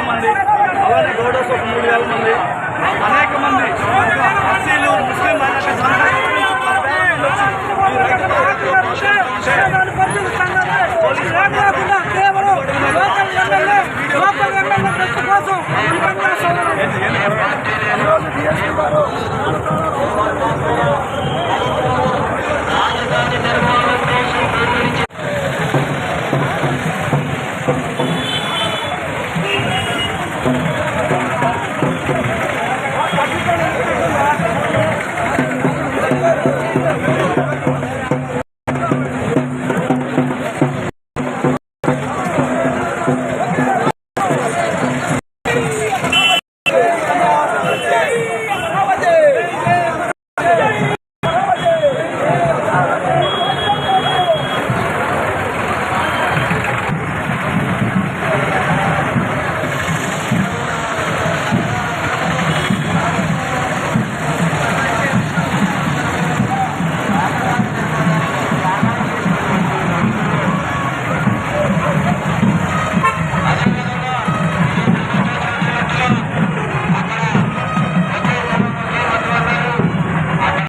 వేల మంది అలాగే గౌడస్ ఒక మూడు వేల మంది అనేక మంది ఎస్సీలు ముస్లిం రాజధాని నిర్మాణం కోసం